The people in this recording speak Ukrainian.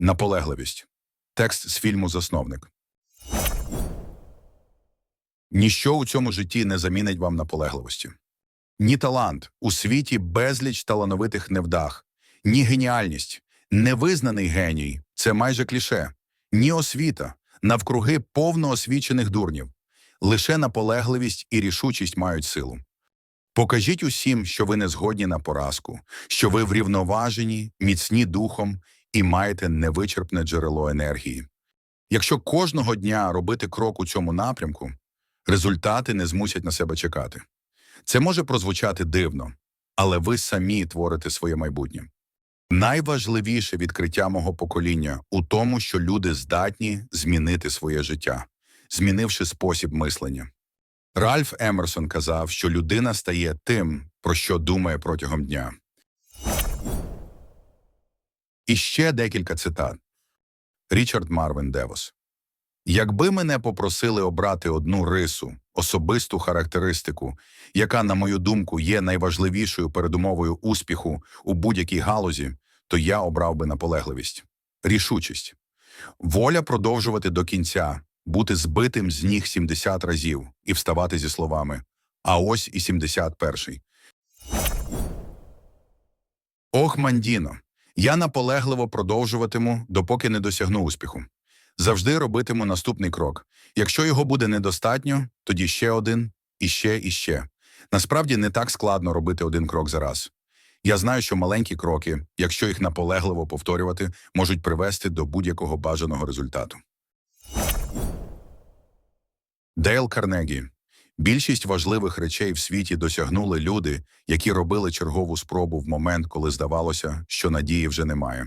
Наполегливість. Текст з фільму Засновник. Ніщо у цьому житті не замінить вам наполегливості. Ні талант у світі безліч талановитих невдах, ні геніальність, невизнаний геній це майже кліше, ні освіта, навкруги повно освічених дурнів. Лише наполегливість і рішучість мають силу. Покажіть усім, що ви не згодні на поразку, що ви врівноважені, міцні духом і маєте невичерпне джерело енергії. Якщо кожного дня робити крок у цьому напрямку, результати не змусять на себе чекати. Це може прозвучати дивно, але ви самі творите своє майбутнє. Найважливіше відкриття мого покоління у тому, що люди здатні змінити своє життя, змінивши спосіб мислення. Ральф Емерсон казав, що людина стає тим, про що думає протягом дня. І ще декілька цитат. Річард Марвін Девос. Якби мене попросили обрати одну рису, особисту характеристику, яка, на мою думку, є найважливішою передумовою успіху у будь-якій галузі, то я обрав би наполегливість, рішучість, воля продовжувати до кінця, бути збитим з ніг 70 разів і вставати зі словами «А ось і 71-й». Ох, Мандіно, я наполегливо продовжуватиму, допоки не досягну успіху. Завжди робитиму наступний крок. Якщо його буде недостатньо, тоді ще один, і ще, і ще. Насправді не так складно робити один крок за раз. Я знаю, що маленькі кроки, якщо їх наполегливо повторювати, можуть привести до будь-якого бажаного результату. Дейл Карнегі. Більшість важливих речей в світі досягнули люди, які робили чергову спробу в момент, коли здавалося, що надії вже немає.